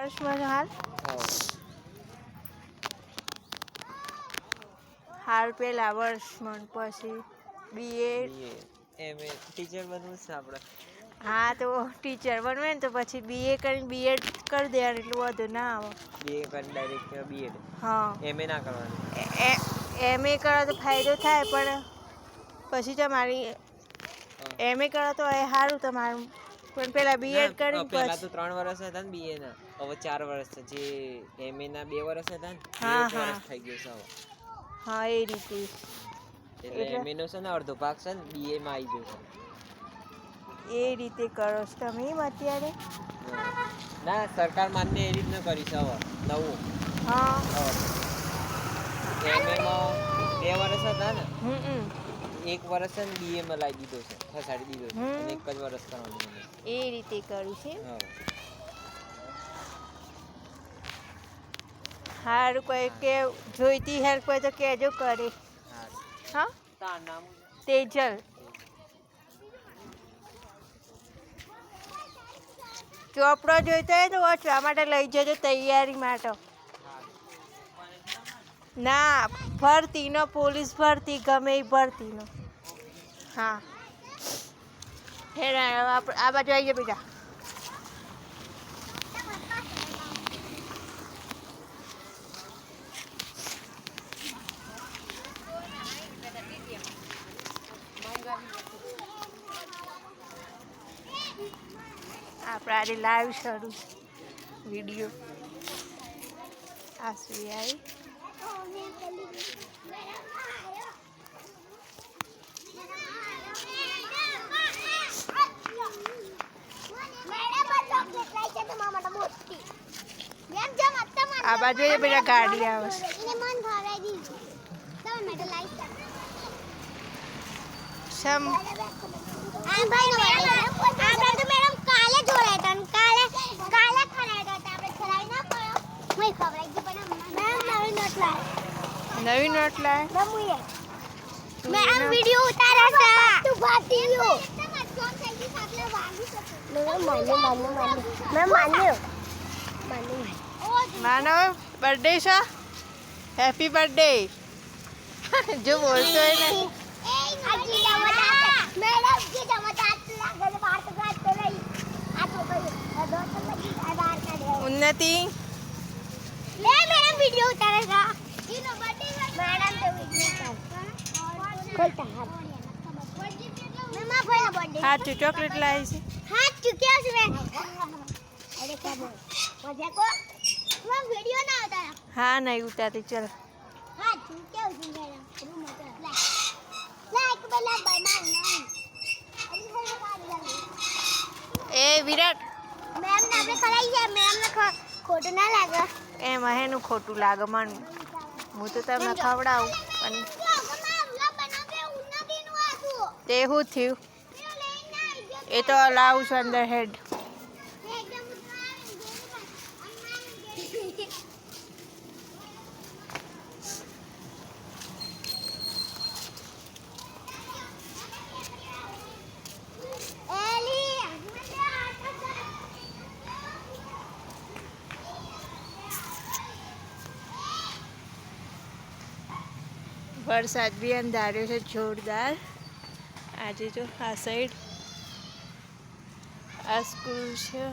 વર્ષમાં હાલ પેલા વર્ષમાં પછી BA BA M A teacher બનવું છે આપણે હા તો ટીચર બનવે ને તો પછી બીએ કરીને બીએડ કરી દેવાનું એટલું વધુ ના આવે. બીએ કરી ડાયરેક્ટ બીએડ હા. એમ એ ના કરવાનું. એમ એ કરો તો ફાયદો થાય પણ પછી તમારી એમએ એમ એ કરો તો એ સારું તમારું પણ પેલા બીએડ કરી પહેલા તો 3 વર્ષ હતા ને બીએ ના. હવે 4 વર્ષ છે. જે એમએ એ ના 2 વર્ષ હતા ને હા. વર્ષ થઈ ગયું છે હવે. હા એ રીતે. એટલે એમએ નો છે ને અડધો ભાગ છે ને બીએ માં આવી ગયો એ રીતે કરો છો તમે એમ અત્યારે? ના સરકાર માન્ય એ રીતનું કરી છે હવે નવું. હા. એમએ માં બે વર્ષ હતા ને હમ. એક વર્ષ છે ને બીએ માં લાવી દીધો છે. ખસાડી દીધો છે. અને એક જ વર્ષ કરવાનું એ રીતે કર્યું છે? હારું કોઈ કે જોઈતી હેલ્પ હોય તો કહેજો કરે. હા. હા? તાર નામ? તેજલ. ચોપડો જોઈતો હોય તો વાંચવા માટે લઈ જજો તૈયારી માટે. ના ભરતીનો પોલીસ ભરતી, ગમે એ ભરતીનો હા. હે આ બાજુ આવી જાય બેટા આપણે આજે લાઈવ શરૂ વીડિયો. આ સુધી આવી આ બાજુ એ બધા ગાડી આવે છે. સમ નવી નોટ લાય મેડમ વિડિયો ઉતારે છે તું ભાગી ગયો મેં માન્યું માન્યું માન્યું મેં માન્યું માન્યું માનવ બર્થડે છે હેપી બર્થડે જો બોલતો હોય ને આજી જમતા મેડમ જી જમતા હાચું ચોકલેટ લાવી છે હાચું કે છે મે અરે કે બોલ મજા કો તું વિડિયો ના ઉતારા હા નહીં ઉતારતી ચલ હાચું કે છે મે રૂમ ઉતાર લાઈક બલા બનાવ ના એ વિરાટ મેમ ને આપણે ખરાઈ છે મેમ ને ખોટું ના લાગે એમ હેનું ખોટું લાગે મન હું તો તમને ખવડાવું પણ તે શું થયું? એ તો અલાઉ છું અંદર હેડ વરસાદ બી અંધાર્યો છે જોરદાર. આજે જો આ સાઈડ આ સ્કૂલ છે.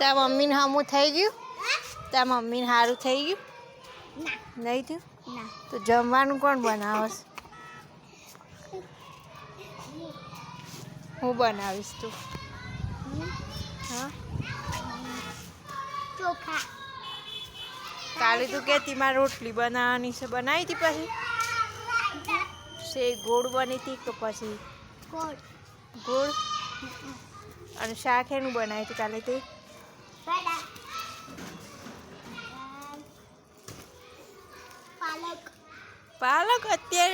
તારા મમ્મીને હમું થઈ ગયું? તારા મમ્મીને સારું થઈ ગયું? નહીં થયું? તો જમવાનું કોણ બનાવશ? હું બનાવીશ તું? હા? ચોખા. કાલે તું કહેતી મારે રોટલી બનાવવાની છે. બનાવી હતી પછી? શે ગોળ બની હતી કે પછી? ગોળ. ગોળ? અને શાક એનું બનાવી હતી કાલે તે? 把那个电